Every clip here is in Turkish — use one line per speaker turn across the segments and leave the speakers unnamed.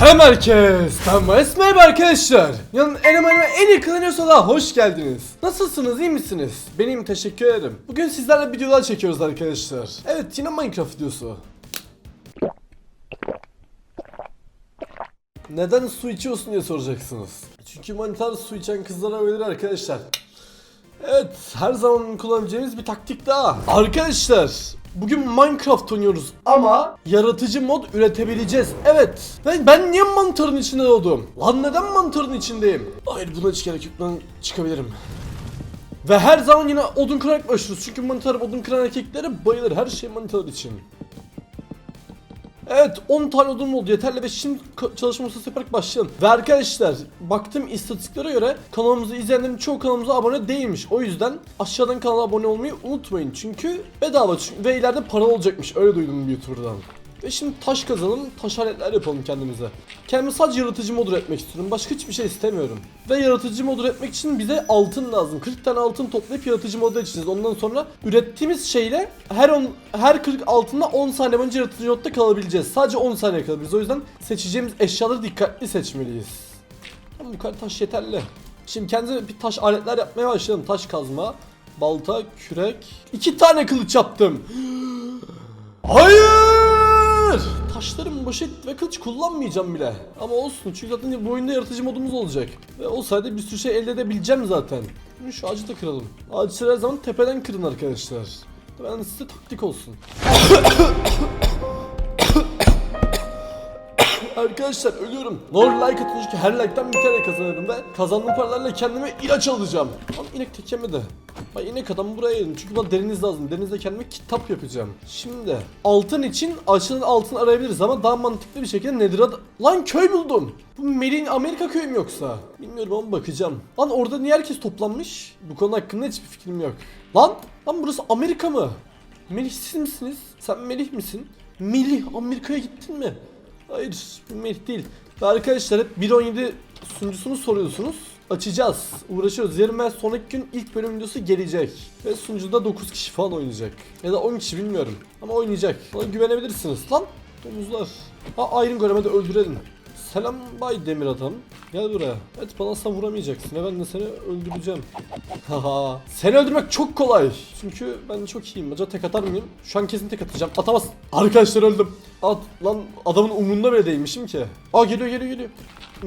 Selam herkes. Ben Merhaba arkadaşlar. Yanın en ama en yakın da hoş geldiniz. Nasılsınız iyi misiniz? Benim teşekkür ederim. Bugün sizlerle videolar çekiyoruz arkadaşlar. Evet yine Minecraft videosu. Neden su içiyorsun diye soracaksınız. Çünkü mantar su içen kızlara öyledir arkadaşlar. Evet, her zaman kullanacağımız bir taktik daha. Arkadaşlar, bugün Minecraft oynuyoruz ama yaratıcı mod üretebileceğiz. Evet. Ben, ben niye mantarın içinde doğdum? Lan neden mantarın içindeyim? Hayır buna hiç gerek yok. Ben çıkabilirim. Ve her zaman yine odun kırarak başlıyoruz. Çünkü mantar odun kıran erkeklere bayılır. Her şey mantar için. Evet 10 tane odun oldu yeterli ve şimdi çalışma masası yaparak başlayalım. Ve arkadaşlar baktım istatistiklere göre kanalımızı izleyenlerin çoğu kanalımıza abone değilmiş. O yüzden aşağıdan kanala abone olmayı unutmayın. Çünkü bedava çünkü ve ileride para olacakmış öyle duydum bir YouTuber'dan. Ve şimdi taş kazalım, taş aletler yapalım kendimize. Kendime sadece yaratıcı mod üretmek istiyorum. Başka hiçbir şey istemiyorum. Ve yaratıcı mod üretmek için bize altın lazım. 40 tane altın toplayıp yaratıcı modu açacağız. Ondan sonra ürettiğimiz şeyle her 10 her 40 altında 10 saniye boyunca yaratıcı modda kalabileceğiz. Sadece 10 saniye kalabiliriz. O yüzden seçeceğimiz eşyaları dikkatli seçmeliyiz. Tamam kadar taş yeterli. Şimdi kendimize bir taş aletler yapmaya başlayalım. Taş kazma, balta, kürek. İki tane kılıç yaptım. Hayır! Taşlarım boş et ve kılıç kullanmayacağım bile. Ama olsun çünkü zaten bu oyunda yaratıcı modumuz olacak. Ve o sayede bir sürü şey elde edebileceğim zaten. Şu ağacı da kıralım. Ağaçları her zaman tepeden kırın arkadaşlar. Ben size taktik olsun. Arkadaşlar ölüyorum. Ne like atın çünkü her like'tan bir tane kazanırım ve kazandığım paralarla kendime ilaç alacağım. Ama inek tek yemedi. Bak inek adam buraya yedim çünkü bana deriniz lazım. Derinizde kendime kitap yapacağım. Şimdi altın için aşağıdan altın arayabiliriz ama daha mantıklı bir şekilde nedir adı? Lan köy buldum. Bu Melin Amerika köyü mü yoksa? Bilmiyorum ama bakacağım. Lan orada niye herkes toplanmış? Bu konu hakkında hiçbir fikrim yok. Lan, lan burası Amerika mı? Melih siz misiniz? Sen Melih misin? Melih Amerika'ya gittin mi? Hayır, Melih değil. Ve arkadaşlar hep 1.17 sunucusunu soruyorsunuz. Açacağız, uğraşıyoruz. Yarın ben sonraki gün ilk bölüm videosu gelecek. Ve sunucuda 9 kişi falan oynayacak. Ya da 10 kişi bilmiyorum. Ama oynayacak. Bana güvenebilirsiniz. Lan domuzlar. Ha Iron Golem'e de öldürelim. Selam Bay Demir Adam. Gel buraya. Evet bana asla vuramayacaksın ve ben de seni öldüreceğim. Haha. Seni öldürmek çok kolay. Çünkü ben çok iyiyim. Acaba tek atar mıyım? Şu an kesin tek atacağım. Atamaz. Arkadaşlar öldüm. At lan adamın umrunda bile değilmişim ki. Aa geliyor geliyor geliyor.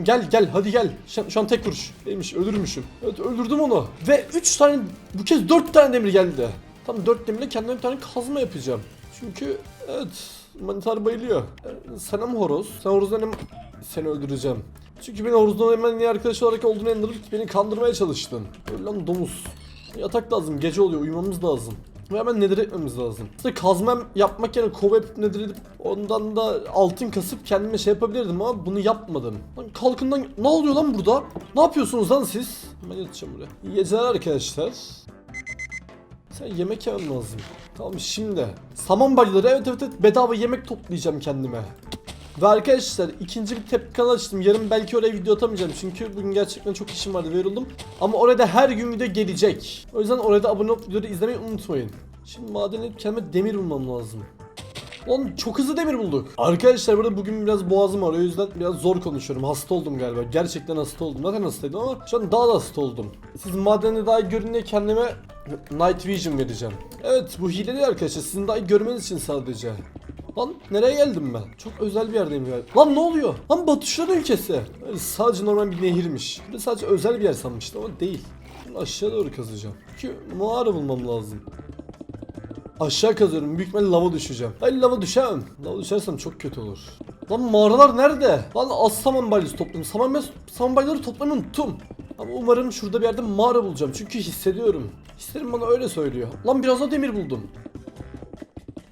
Gel gel hadi gel. Şu şu an tek vuruş. Değilmiş ölürmüşüm. Evet öldürdüm onu. Ve 3 tane bu kez 4 tane demir geldi. Tam 4 demirle kendime bir tane kazma yapacağım. Çünkü evet Manitar bayılıyor. Ee, Selam horoz. Sen horozdan hem seni öldüreceğim. Çünkü beni horozdan hemen niye arkadaş olarak olduğunu inandırıp beni kandırmaya çalıştın. Öyle lan domuz. Yatak lazım gece oluyor uyumamız lazım. Ve hemen nedir etmemiz lazım. İşte kazmam yapmak yerine kova yapıp nedir edip ondan da altın kasıp kendime şey yapabilirdim ama bunu yapmadım. Lan kalkından ne oluyor lan burada? Ne yapıyorsunuz lan siz? Ben yatacağım buraya. İyi geceler arkadaşlar. Sen yemek yemen lazım. Tamam şimdi. Saman balyaları evet evet evet bedava yemek toplayacağım kendime. Ve arkadaşlar ikinci bir tepki kanalı açtım. Yarın belki oraya video atamayacağım. Çünkü bugün gerçekten çok işim vardı verildim. Ama orada her gün video gelecek. O yüzden orada abone olup videoları izlemeyi unutmayın. Şimdi maden edip kendime demir bulmam lazım. Lan çok hızlı demir bulduk. Arkadaşlar burada bugün biraz boğazım var o yüzden biraz zor konuşuyorum. Hasta oldum galiba. Gerçekten hasta oldum. Zaten hastaydım ama şu an daha da hasta oldum. Siz madeni daha görün diye kendime Night Vision vereceğim. Evet bu hile değil arkadaşlar. Sizin daha görmeniz için sadece. Lan nereye geldim ben? Çok özel bir yerdeyim galiba. Lan ne oluyor? Lan Batuşlar ülkesi. Yani sadece normal bir nehirmiş. Bir de sadece özel bir yer sanmıştım ama değil. Şimdi aşağı doğru kazacağım. Çünkü mağara bulmam lazım. Aşağı kazıyorum. Büyük ihtimalle lava düşeceğim. Hayır lava düşemem. Lava düşersem çok kötü olur. Lan mağaralar nerede? Lan az saman balyası topladım. Saman, saman balyaları toplamayı unuttum. Ama umarım şurada bir yerde mağara bulacağım. Çünkü hissediyorum. Hislerim bana öyle söylüyor. Lan biraz da demir buldum.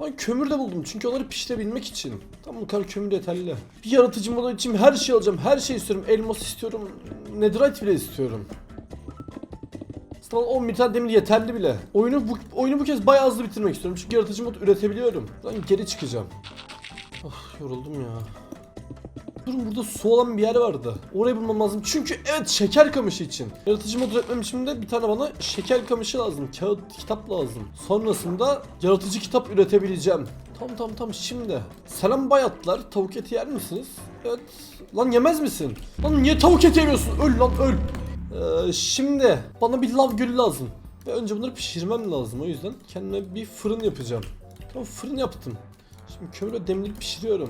Lan kömür de buldum çünkü onları pişirebilmek için. Tamam bu kadar kömür yeterli. Bir yaratıcı modu için her şey alacağım. Her şey istiyorum. Elmas istiyorum. Netherite bile istiyorum. Sana 11 tane demir yeterli bile. Oyunu bu oyunu bu kez bayağı hızlı bitirmek istiyorum. Çünkü yaratıcı mod üretebiliyorum. Lan geri çıkacağım. Ah yoruldum ya. Durun burada su olan bir yer vardı. Orayı bulmam lazım. Çünkü evet şeker kamışı için. Yaratıcı mod üretmem için de bir tane bana şeker kamışı lazım. Kağıt kitap lazım. Sonrasında yaratıcı kitap üretebileceğim. Tam tam tam şimdi. Selam bayatlar. Tavuk eti yer misiniz? Evet. Lan yemez misin? Lan niye tavuk eti yemiyorsun? Öl lan öl. Ee, şimdi bana bir lav gölü lazım. Ve önce bunları pişirmem lazım. O yüzden kendime bir fırın yapacağım. Tamam fırın yaptım. Şimdi kömürle demleyip pişiriyorum.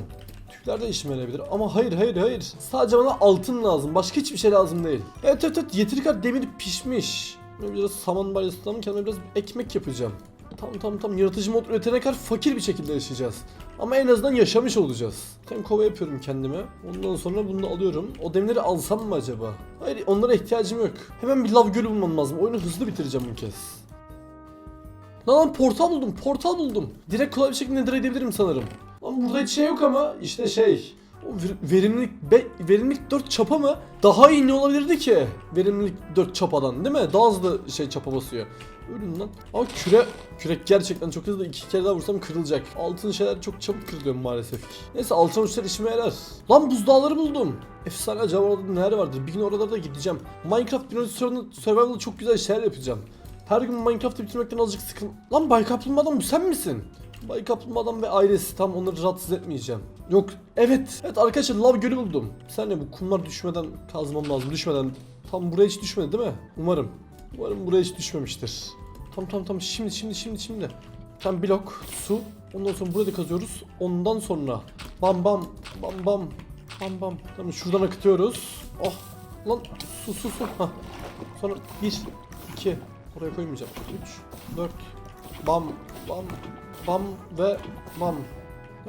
Tüpler de işime yarayabilir ama hayır hayır hayır. Sadece bana altın lazım. Başka hiçbir şey lazım değil. Evet evet evet yeteri kadar demir pişmiş. Biraz saman balyasından kendime biraz ekmek yapacağım. Tamam tamam tamam yaratıcı mod üretene kadar fakir bir şekilde yaşayacağız. Ama en azından yaşamış olacağız. Ben kova yapıyorum kendime. Ondan sonra bunu da alıyorum. O demirleri alsam mı acaba? Hayır onlara ihtiyacım yok. Hemen bir lav gölü bulmam lazım. Oyunu hızlı bitireceğim bu kez. Lan lan portal buldum, portal buldum. Direkt kolay bir şekilde nedir edebilirim sanırım. Burada hiç şey yok ama işte şey. O ver- verimlilik be, verimlilik 4 çapa mı? Daha iyi ne olabilirdi ki? Verimlilik 4 çapadan değil mi? Daha hızlı şey çapa basıyor. Ölün lan. Ama küre, kürek gerçekten çok hızlı. iki kere daha vursam kırılacak. Altın şeyler çok çabuk kırılıyor maalesef ki. Neyse altın uçlar işime yarar. Lan buzdağları buldum. Efsane acaba orada neler vardır? Bir gün oralara da gideceğim. Minecraft bir survival'da çok güzel şeyler yapacağım. Her gün Minecraft'ı bitirmekten azıcık sıkın. Lan Bay Kaplumbağa'dan bu sen misin? Bay Kaplumbağa'dan ve ailesi tam onları rahatsız etmeyeceğim. Yok evet. Evet arkadaşlar lav gölü buldum. Sen ne bu kumlar düşmeden kazmam lazım düşmeden. Tam buraya hiç düşmedi değil mi? Umarım. Umarım buraya hiç düşmemiştir. Tam tam tam şimdi şimdi şimdi şimdi. Tam blok su. Ondan sonra burada kazıyoruz. Ondan sonra bam bam bam bam bam bam. Tamam şuradan akıtıyoruz. Oh lan su su su. Hah. Sonra 1 2 Oraya koymayacağım. 3 4 bam bam bam ve bam.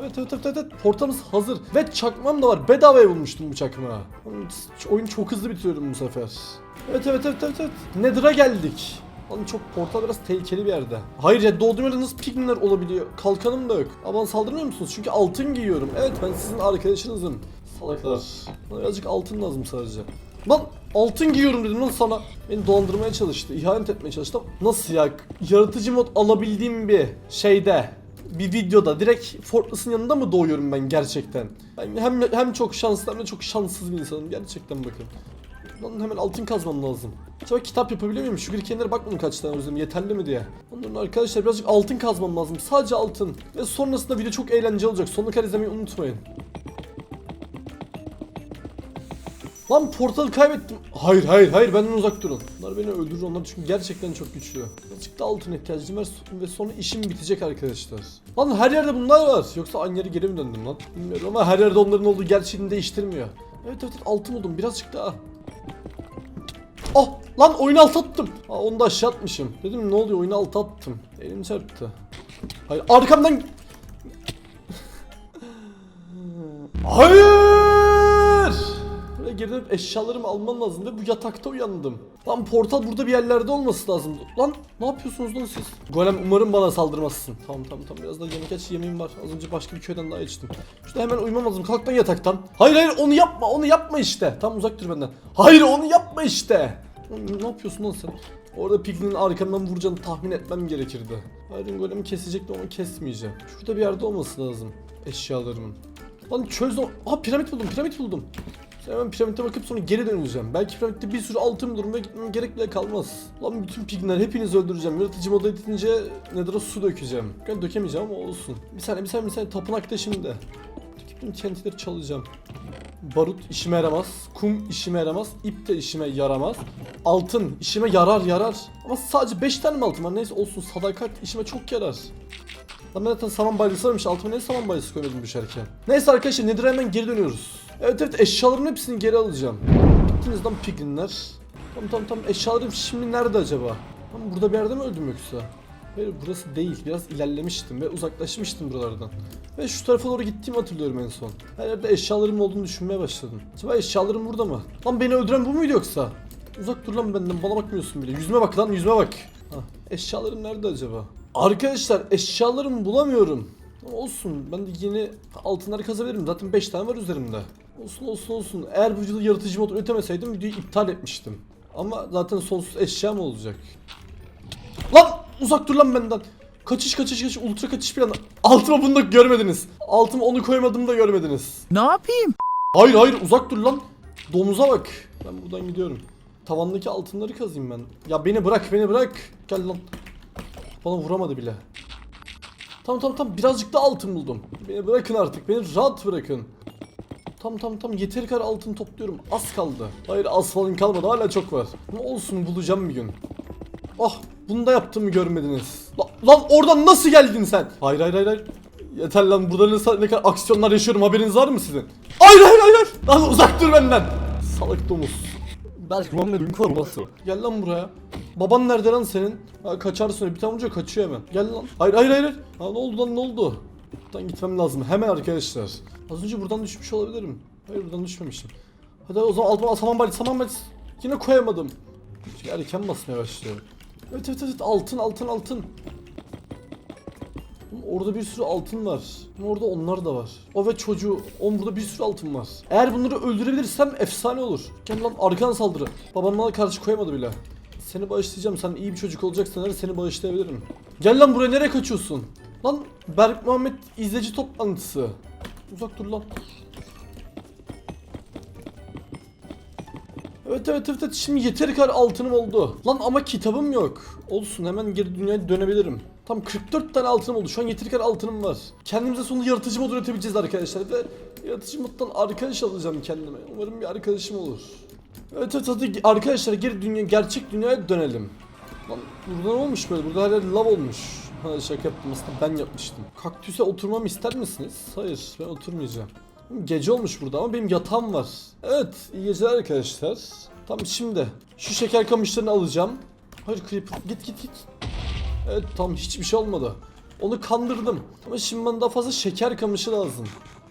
Evet evet evet evet portamız hazır ve çakmam da var bedavaya bulmuştum bu çakmağı. Oğlum, Oyunu çok hızlı bitiriyorum bu sefer. Evet evet evet evet evet. Nether'a geldik. Lan çok portal biraz tehlikeli bir yerde. Hayır ya doğduğum yerde nasıl pigminler olabiliyor? Kalkanım da yok. Ama saldırmıyor musunuz? Çünkü altın giyiyorum. Evet ben sizin arkadaşınızım. Salaklar. Birazcık altın lazım sadece. Lan altın giyiyorum dedim lan sana. Beni dolandırmaya çalıştı. ihanet etmeye çalıştı. Nasıl ya? Yaratıcı mod alabildiğim bir şeyde bir videoda direkt Fortress'ın yanında mı doğuyorum ben gerçekten? Ben hem hem çok şanslı hem de çok şanssız bir insanım gerçekten bakın. Lan hemen altın kazmam lazım. Acaba kitap yapabiliyor muyum? Şu birikenlere bakmadım kaç tane özledim yeterli mi diye. Onların arkadaşlar birazcık altın kazmam lazım. Sadece altın. Ve sonrasında video çok eğlenceli olacak. Sonuna kadar izlemeyi unutmayın. Lan portalı kaybettim. Hayır hayır hayır benden uzak durun. Bunlar beni öldürür onlar çünkü gerçekten çok güçlü. Da altın ihtiyacım var ve sonra işim bitecek arkadaşlar. Lan her yerde bunlar var. Yoksa aynı yere geri mi döndüm lan? Bilmiyorum ama her yerde onların olduğu gerçeğini değiştirmiyor. Evet evet evet, altın buldum birazcık daha. Oh lan oyunu alt attım. Aa, onu da aşağı atmışım. Dedim ne oluyor oyunu alt attım. Elim çarptı. Hayır arkamdan Hayır! Geri dönüp eşyalarımı almam lazım ve bu yatakta uyandım. Lan portal burada bir yerlerde olması lazım. Lan ne yapıyorsunuz lan siz? Golem umarım bana saldırmazsın. Tamam tamam tamam biraz daha yemek aç yemeğim var. Az önce başka bir köyden daha içtim. Şurada hemen uyumam lazım. Kalk lan yataktan. Hayır hayır onu yapma onu yapma işte. Tam uzak dur benden. Hayır onu yapma işte. Lan Ne yapıyorsun lan sen? Orada Piglin'in arkamdan vuracağını tahmin etmem gerekirdi. Hayır golemi kesecekti onu kesmeyeceğim. Şurada bir yerde olması lazım eşyalarımın. Lan çöz o. Aa piramit buldum piramit buldum. Sonra hemen piramitte bakıp sonra geri döneceğim. Belki piramitte bir sürü altın bulurum ve gitmem gerek bile kalmaz. Lan bütün pigler hepinizi öldüreceğim. Yaratıcı moda editince Nether'a su dökeceğim. Yani dökemeyeceğim ama olsun. Bir saniye bir saniye bir saniye tapınakta şimdi. Bütün kentileri çalacağım. Barut işime yaramaz. Kum işime yaramaz. ip de işime yaramaz. Altın işime yarar yarar. Ama sadece 5 tane mi altın var? Neyse olsun sadakat işime çok yarar. Lan ben zaten saman balyası varmış. Altıma ne saman balyası koymadım düşerken. Neyse arkadaşlar Nether'a hemen geri dönüyoruz. Evet evet eşyalarımın hepsini geri alacağım. Gittiniz lan piglinler. Tamam tamam tamam eşyalarım şimdi nerede acaba? Lan burada bir yerde mi öldüm yoksa? Hayır burası değil. Biraz ilerlemiştim ve uzaklaşmıştım buralardan. Ve şu tarafa doğru gittiğimi hatırlıyorum en son. Her yerde eşyalarım olduğunu düşünmeye başladım. Acaba eşyalarım burada mı? Lan beni öldüren bu muydu yoksa? Uzak dur lan benden bana bakmıyorsun bile. Yüzüme bak lan yüzüme bak. Hah, eşyalarım nerede acaba? Arkadaşlar eşyalarımı bulamıyorum. Olsun ben de yeni altınları kazabilirim. Zaten 5 tane var üzerimde. Olsun olsun olsun. Eğer bu yaratıcı mod üretemeseydim videoyu iptal etmiştim. Ama zaten sonsuz eşya mı olacak? Lan uzak dur lan benden. Kaçış kaçış kaçış ultra kaçış planı. Altıma bunu da görmediniz. Altıma onu koymadım da görmediniz.
Ne yapayım?
Hayır hayır uzak dur lan. Domuza bak. Ben buradan gidiyorum. Tavandaki altınları kazayım ben. Ya beni bırak beni bırak. Gel lan. Bana vuramadı bile. Tamam tamam tamam birazcık da altın buldum. Beni bırakın artık. Beni rahat bırakın. Tam tam tam yeteri kadar altın topluyorum. Az kaldı. Hayır az falan kalmadı hala çok var. Ne olsun bulacağım bir gün. Ah bunu da yaptığımı görmediniz. La- lan oradan nasıl geldin sen? Hayır hayır hayır. hayır. Yeter lan burada ne, ne kadar aksiyonlar yaşıyorum haberiniz var mı sizin? Hayır hayır hayır. hayır. Lan uzak dur benden. Salak domuz.
Belki Muhammed'in koruması.
Gel lan buraya. Baban nerede lan senin? Ha, kaçarsın bir tane vurunca kaçıyor hemen. Gel lan. Hayır hayır hayır. Ha, ne oldu lan ne oldu? Buradan gitmem lazım hemen arkadaşlar. Az önce buradan düşmüş olabilirim. Hayır buradan düşmemişim. Hadi o zaman altıma saman balit saman balit. Yine koyamadım. Çünkü erken basmaya başlıyorum. Evet evet evet altın altın altın. Orada bir sürü altın var. Orada onlar da var. O ve çocuğu. Oğlum burada bir sürü altın var. Eğer bunları öldürebilirsem efsane olur. Gel lan arkan saldırı. Babam bana karşı koyamadı bile. Seni bağışlayacağım. Sen iyi bir çocuk olacaksan eğer seni bağışlayabilirim. Gel lan buraya nereye kaçıyorsun? Lan Berk Muhammed izleyici toplantısı. Uzak dur lan. Evet evet evet şimdi yeteri kadar altınım oldu. Lan ama kitabım yok. Olsun hemen geri dünyaya dönebilirim. Tam 44 tane altınım oldu. Şu an yeteri kadar altınım var. Kendimize sonunda yaratıcı mod üretebileceğiz arkadaşlar ve yaratıcı moddan arkadaş alacağım kendime. Umarım bir arkadaşım olur. Evet evet hadi arkadaşlar geri dünya gerçek dünyaya dönelim. Lan burada ne olmuş böyle? Burada her yer lav olmuş. Ha şaka yaptım aslında ben yapmıştım. Kaktüse oturmamı ister misiniz? Hayır ben oturmayacağım. Gece olmuş burada ama benim yatağım var. Evet iyi geceler arkadaşlar. Tamam şimdi şu şeker kamışlarını alacağım. Hayır Creeper git git git. Evet tamam hiçbir şey olmadı. Onu kandırdım. Ama şimdi bana daha fazla şeker kamışı lazım.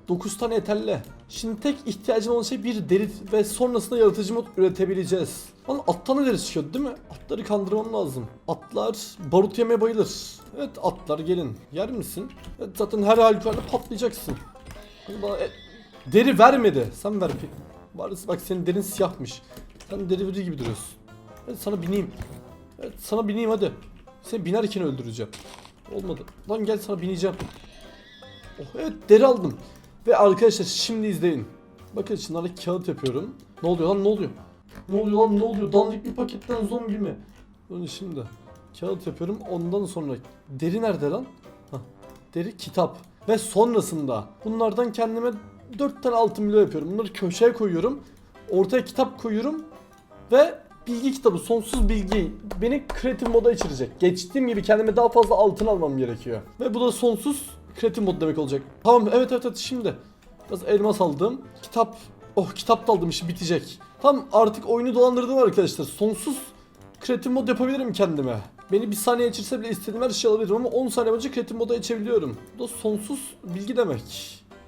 9 tane yeterli. Şimdi tek ihtiyacım olan şey bir deri ve sonrasında yaratıcı mod üretebileceğiz. Lan attan da deri çıkıyor değil mi? Atları kandırmam lazım. Atlar barut yemeye bayılır. Evet atlar gelin. Yer misin? Evet zaten her halükarda patlayacaksın. Bana, e, deri vermedi. Sen ver. Bari bak senin derin siyahmış. Sen deri verir gibi duruyorsun. Evet sana bineyim. Evet sana bineyim hadi. Seni binerken öldüreceğim. Olmadı. Lan gel sana bineceğim. Oh evet deri aldım. Ve arkadaşlar şimdi izleyin. Bakın şunlarla kağıt yapıyorum. Ne oluyor lan ne oluyor? Ne oluyor lan ne oluyor? Dandik bir paketten zombi mi? Bunu şimdi. Kağıt yapıyorum ondan sonra. Deri nerede lan? Hah. Deri kitap. Ve sonrasında bunlardan kendime 4 tane altın bloğu yapıyorum. Bunları köşeye koyuyorum. Ortaya kitap koyuyorum. Ve bilgi kitabı sonsuz bilgi beni kreatif moda geçirecek. Geçtiğim gibi kendime daha fazla altın almam gerekiyor. Ve bu da sonsuz kreatif mod demek olacak. Tamam evet evet evet şimdi. Biraz elmas aldım. Kitap Oh kitap da aldım işi bitecek. Tam artık oyunu dolandırdım arkadaşlar. Sonsuz kreatif mod yapabilirim kendime. Beni bir saniye geçirse bile istediğim her şeyi alabilirim ama 10 saniye boyunca kreatif moda geçebiliyorum. Bu da sonsuz bilgi demek.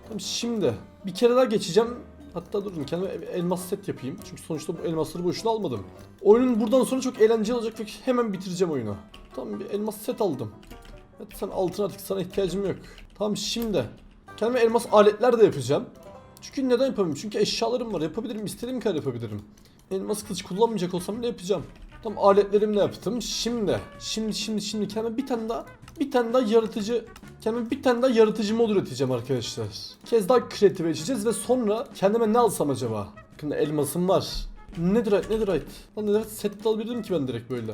Tamam şimdi bir kere daha geçeceğim. Hatta durun kendime elmas set yapayım. Çünkü sonuçta bu elmasları boşuna almadım. Oyunun buradan sonra çok eğlenceli olacak ve hemen bitireceğim oyunu. Tamam bir elmas set aldım. Evet sen altın artık sana ihtiyacım yok. Tamam şimdi kendime elmas aletler de yapacağım. Çünkü neden yapamıyorum? Çünkü eşyalarım var. Yapabilirim. istediğim kadar yapabilirim. Elmas kılıç kullanmayacak olsam bile yapacağım. Tamam aletlerimi de yaptım. Şimdi, şimdi, şimdi, şimdi kendime bir tane daha, bir tane daha yaratıcı, kendime bir tane daha yaratıcı mod üreteceğim arkadaşlar. Kez daha kreatif geçeceğiz ve sonra kendime ne alsam acaba? Bakın elmasım var. Netherite, Netherite. Lan Netherite set de alabilirim ki ben direkt böyle.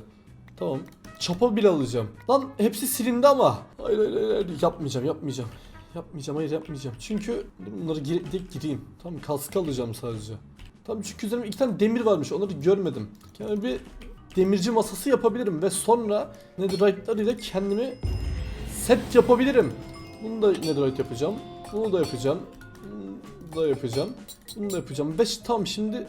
Tamam. Çapa bile alacağım. Lan hepsi silindi ama. Hayır hayır hayır, yapmayacağım yapmayacağım. Yapmayacağım hayır yapmayacağım. Çünkü bunları gire, direkt gireyim. Tamam kask alacağım sadece. Tamam çünkü üzerimde iki tane demir varmış onları görmedim. Yani bir demirci masası yapabilirim ve sonra netherite'lar ile kendimi set yapabilirim. Bunu da netherite yapacağım. Bunu da yapacağım. Bunu da yapacağım. Bunu da yapacağım. 5 tam şimdi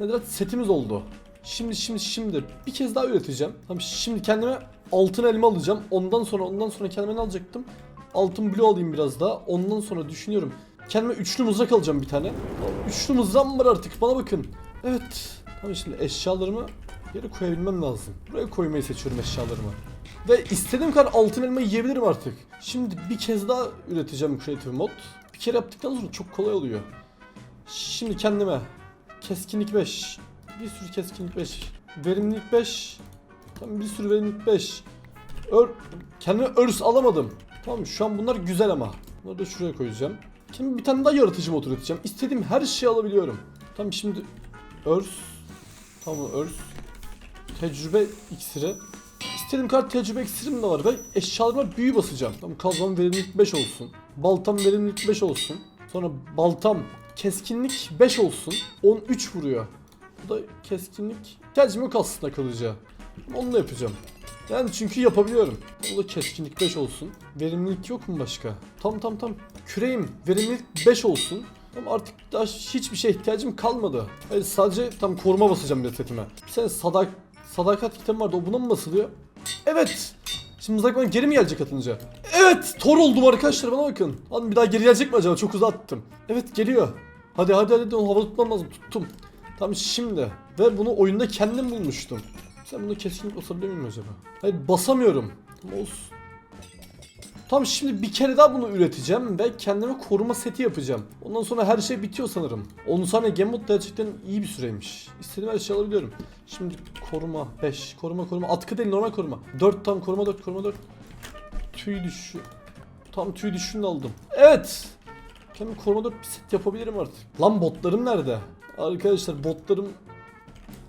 netherite setimiz oldu. Şimdi şimdi şimdi bir kez daha üreteceğim. Tamam şimdi kendime altın elma alacağım. Ondan sonra ondan sonra kendime ne alacaktım? Altın blue alayım biraz daha. Ondan sonra düşünüyorum. Kendime üçlü mızrak alacağım bir tane. Üçlü mızrağım var artık bana bakın. Evet. Tamam şimdi eşyalarımı yere koyabilmem lazım. Buraya koymayı seçiyorum eşyalarımı. Ve istediğim kadar altın elma yiyebilirim artık. Şimdi bir kez daha üreteceğim Creative Mod. Bir kere yaptıktan sonra çok kolay oluyor. Şimdi kendime keskinlik 5. Bir sürü keskinlik 5. Verimlilik 5. Tamam bir sürü verimlilik 5. Ör kendime örs alamadım. Tamam şu an bunlar güzel ama. Bunları da şuraya koyacağım. Şimdi bir tane daha yaratıcı mod üreteceğim. İstediğim her şeyi alabiliyorum. Tamam şimdi örs. Tamam örs. Tecrübe iksiri. İstediğim kadar tecrübe iksirim de var ve eşyalarıma büyü basacağım. Tamam kazmam verimlilik 5 olsun. Baltam verimlilik 5 olsun. Sonra baltam keskinlik 5 olsun. 13 vuruyor. Bu da keskinlik. Gerçi yok aslında kılıcı. Ama Onu da yapacağım. Yani çünkü yapabiliyorum. O da keskinlik 5 olsun. Verimlilik yok mu başka? Tam tam tam. Küreğim verimlilik 5 olsun. Ama artık daha hiçbir şeye ihtiyacım kalmadı. Hayır sadece tam koruma basacağım bir setime. Bir sadak sadakat kitabım vardı. O buna mı basılıyor? Evet. Şimdi mızrak bana geri mi gelecek atınca? Evet! Tor oldum arkadaşlar bana bakın. Lan bir daha geri gelecek mi acaba? Çok uzattım. Evet geliyor. Hadi hadi hadi onu havada tutmam lazım. Tuttum. Tamam şimdi. Ve bunu oyunda kendim bulmuştum. Sen bunu keskinlik basabiliyor muyum acaba? Hayır basamıyorum. Olsun. Tamam şimdi bir kere daha bunu üreteceğim ve kendime koruma seti yapacağım. Ondan sonra her şey bitiyor sanırım. 10 saniye game mode gerçekten iyi bir süreymiş. İstediğim her şeyi alabiliyorum. Şimdi koruma 5, koruma koruma, atkı değil normal koruma. 4 tam koruma 4, koruma 4. Tüy düşü. Tam tüy düşüşünü de aldım. Evet. Kendime koruma 4 bir set yapabilirim artık. Lan botlarım nerede? Arkadaşlar botlarım...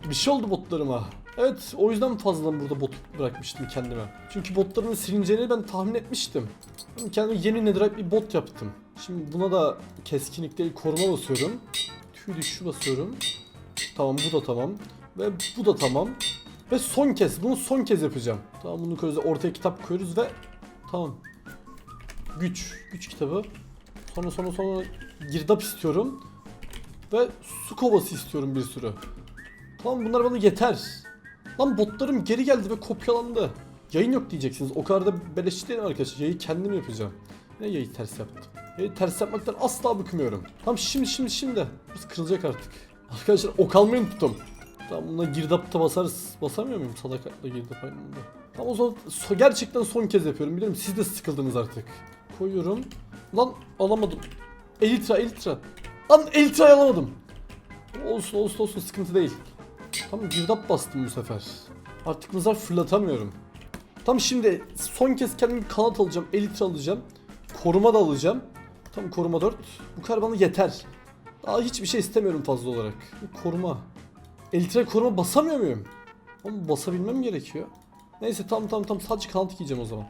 Bir şey oldu botlarıma. Evet o yüzden fazladan burada bot bırakmıştım kendime. Çünkü botların silineceğini ben tahmin etmiştim. Ben kendime yeni netherite bir bot yaptım. Şimdi buna da keskinlik değil koruma basıyorum. Tüy düşüşü basıyorum. Tamam bu da tamam. Ve bu da tamam. Ve son kez bunu son kez yapacağım. Tamam bunu koyuyoruz ortaya kitap koyuyoruz ve tamam. Güç. Güç kitabı. Sonra sonra sonra girdap istiyorum. Ve su kovası istiyorum bir sürü. Tamam bunlar bana yeter. Lan botlarım geri geldi ve kopyalandı. Yayın yok diyeceksiniz. O kadar da beleşçi değilim arkadaşlar. Yayı kendim yapacağım. Yine yayı ters yaptım. Yayı ters yapmaktan asla bıkmıyorum. Tamam şimdi şimdi şimdi. Burası kırılacak artık. Arkadaşlar ok almayı unuttum. Tamam buna girdapta basarız. Basamıyor muyum sadakatla girdap aynı? Tamam o zaman so- gerçekten son kez yapıyorum. Biliyorum siz de sıkıldınız artık. Koyuyorum. Lan alamadım. Elitra elitra. Lan elitra'yı alamadım. Olsun olsun olsun sıkıntı değil. Tam girdap bastım bu sefer. Artık mızrak fırlatamıyorum. Tam şimdi son kez kendime bir kanat alacağım, elitre alacağım. Koruma da alacağım. Tam koruma 4. Bu kadar bana yeter. Daha hiçbir şey istemiyorum fazla olarak. Koruma. Elitre koruma basamıyor muyum? Ama basabilmem gerekiyor. Neyse tam tam tam sadece kanat giyeceğim o zaman.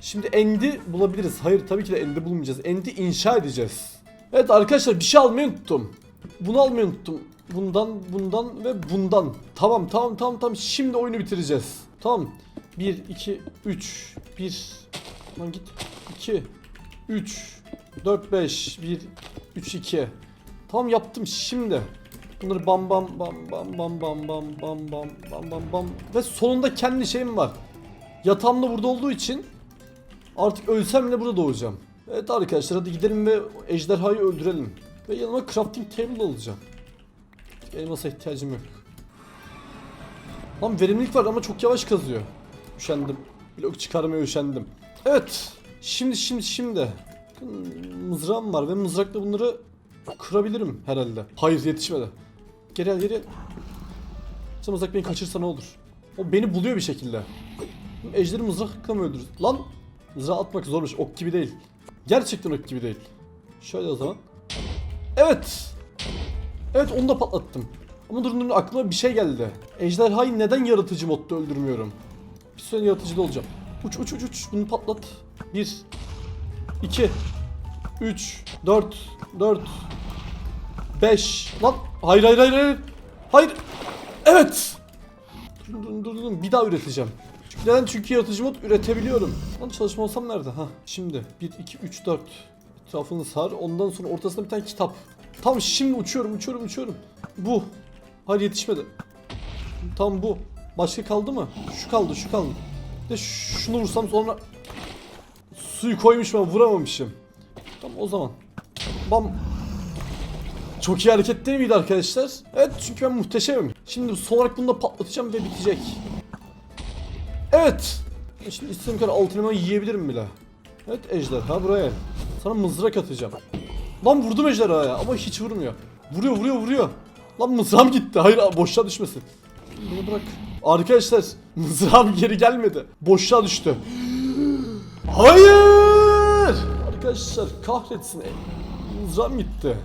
Şimdi endi bulabiliriz. Hayır tabii ki de endi bulmayacağız. Endi inşa edeceğiz. Evet arkadaşlar bir şey almayı unuttum. Bunu almayı unuttum. Bundan, bundan ve bundan. Tamam, tamam, tamam, tamam. Şimdi oyunu bitireceğiz. Tamam. 1, 2, 3, 1. Lan git. 2, 3, 4, 5, 1, 3, 2. Tamam yaptım şimdi. Bunları bam bam bam bam bam bam bam bam bam bam bam bam ve sonunda kendi şeyim var. Yatağım da burada olduğu için artık ölsem bile burada doğacağım. Evet arkadaşlar hadi gidelim ve ejderhayı öldürelim. Ve yanıma crafting table alacağım. Elmasa ihtiyacım yok. Lan verimlilik var ama çok yavaş kazıyor. Üşendim. Blok çıkarmaya üşendim. Evet. Şimdi şimdi şimdi. Mızrağım var ve mızrakla bunları kırabilirim herhalde. Hayır yetişmedi. Geri geri. İşte mızrak beni kaçırsa ne olur? O beni buluyor bir şekilde. Ejderi mızrakla mı öldürürüz? Lan! Mızrağı atmak zormuş. Ok gibi değil. Gerçekten ok gibi değil. Şöyle o zaman. Evet. Evet onu da patlattım. Ama durun durun aklıma bir şey geldi. Ejderhayı neden yaratıcı modda öldürmüyorum? Bir süre yaratıcıda olacağım. Uç uç uç uç bunu patlat. 1 2 3 4 4 5 Lan hayır hayır hayır hayır. Hayır. Evet. Durun durun durun durun. bir daha üreteceğim. Çünkü neden? Çünkü yaratıcı mod üretebiliyorum. Lan çalışma olsam nerede? Ha şimdi 1 2 3 4 etrafını sar. Ondan sonra ortasında bir tane kitap. Tam şimdi uçuyorum uçuyorum uçuyorum. Bu. Hayır yetişmedi. Tam bu. Başka kaldı mı? Şu kaldı şu kaldı. De şunu vursam sonra suyu koymuş ben vuramamışım. Tamam o zaman. Bam. Çok iyi hareket değil miydi arkadaşlar? Evet çünkü ben muhteşemim. Şimdi son olarak bunu da patlatacağım ve bitecek. Evet. Şimdi istediğim kadar altın yiyebilirim bile. Evet ejderha buraya. Sana mızrak atacağım. Lan vurdum ejderhaya ama hiç vurmuyor. Vuruyor vuruyor vuruyor. Lan mızrağım gitti. Hayır boşluğa düşmesin. Bunu bırak. Arkadaşlar mızrağım geri gelmedi. Boşluğa düştü. Hayır! Arkadaşlar kahretsin. E, Mızrağım gitti.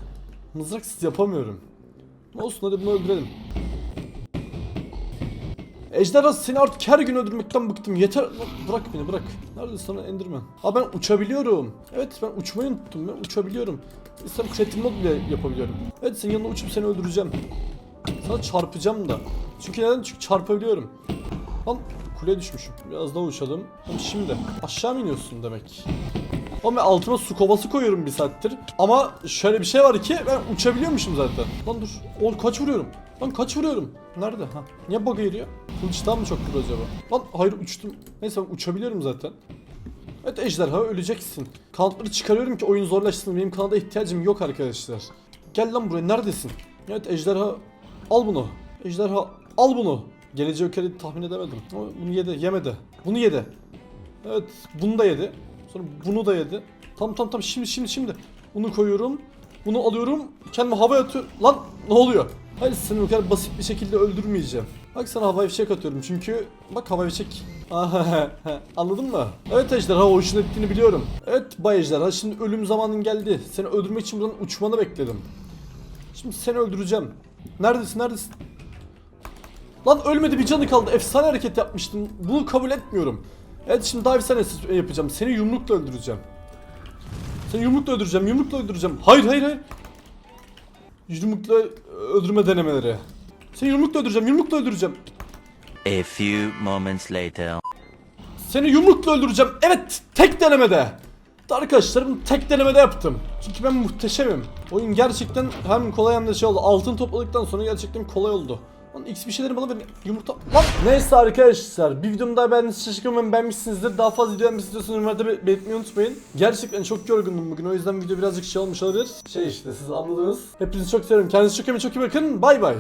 Mızraksız yapamıyorum. Olsun hadi bunu öldürelim. Ejderha seni artık her gün öldürmekten bıktım. Yeter. Bırak beni bırak. Neredesin sana Enderman? Ha ben uçabiliyorum. Evet ben uçmayı unuttum. Ben uçabiliyorum. İstem creative mod bile yapabiliyorum. Evet senin yanına uçup seni öldüreceğim. Sana çarpacağım da. Çünkü neden? Çünkü çarpabiliyorum. Lan kuleye düşmüşüm. Biraz daha uçalım. Tamam şimdi aşağı mı iniyorsun demek? Ben altıma su kovası koyuyorum bir saattir. Ama şöyle bir şey var ki ben uçabiliyormuşum zaten. Lan dur. Oğlum kaç vuruyorum? Lan kaç vuruyorum? Nerede? Ha. Niye bug'a giriyor? Kılıçtan mı çok vurdu acaba? Lan hayır uçtum. Neyse ben uçabiliyorum zaten. Evet ejderha öleceksin. Kanatları çıkarıyorum ki oyun zorlaşsın. Benim kanada ihtiyacım yok arkadaşlar. Gel lan buraya neredesin? Evet ejderha al bunu. Ejderha al bunu. Geleceği ökeri tahmin edemedim. Bunu yedi yemedi. Bunu yedi. Evet bunu da yedi. Sonra bunu da yedi. Tam tam tam şimdi şimdi şimdi. Bunu koyuyorum. Bunu alıyorum. Kendimi havaya atıyorum. Lan ne oluyor? Hayır seni bu kadar basit bir şekilde öldürmeyeceğim. Bak sana havai fişek atıyorum çünkü bak havai fişek. Anladın mı? Evet ejderha hoşuna ettiğini biliyorum. Evet bay ejderha şimdi ölüm zamanın geldi. Seni öldürmek için buradan uçmanı bekledim. Şimdi seni öldüreceğim. Neredesin neredesin? Lan ölmedi bir canı kaldı. Efsane hareket yapmıştım. Bunu kabul etmiyorum. Evet şimdi daha efsane yapacağım. Seni yumrukla öldüreceğim. Seni yumrukla öldüreceğim. Yumrukla öldüreceğim. Hayır hayır hayır. Yumrukla öldürme denemeleri. Seni yumrukla öldüreceğim. Yumrukla öldüreceğim.
A few moments later.
Seni yumrukla öldüreceğim. Evet, tek denemede. Arkadaşlarım tek denemede yaptım. Çünkü ben muhteşemim. Oyun gerçekten hem kolay hem de şey oldu. Altın topladıktan sonra gerçekten kolay oldu. X bir şeyleri bana verin. Yumurta... Lan! Neyse arkadaşlar. Bir videomu daha beğendiyseniz teşekkür ederim. Beğenmişsinizdir. Daha fazla video beğenmek istiyorsanız yorumlarda be- belirtmeyi unutmayın. Gerçekten çok yorgundum bugün. O yüzden video birazcık şey olmuş olabilir. Şey işte siz anladınız. Hepinizi çok seviyorum. Kendinize çok iyi çok iyi bakın. Bay bay.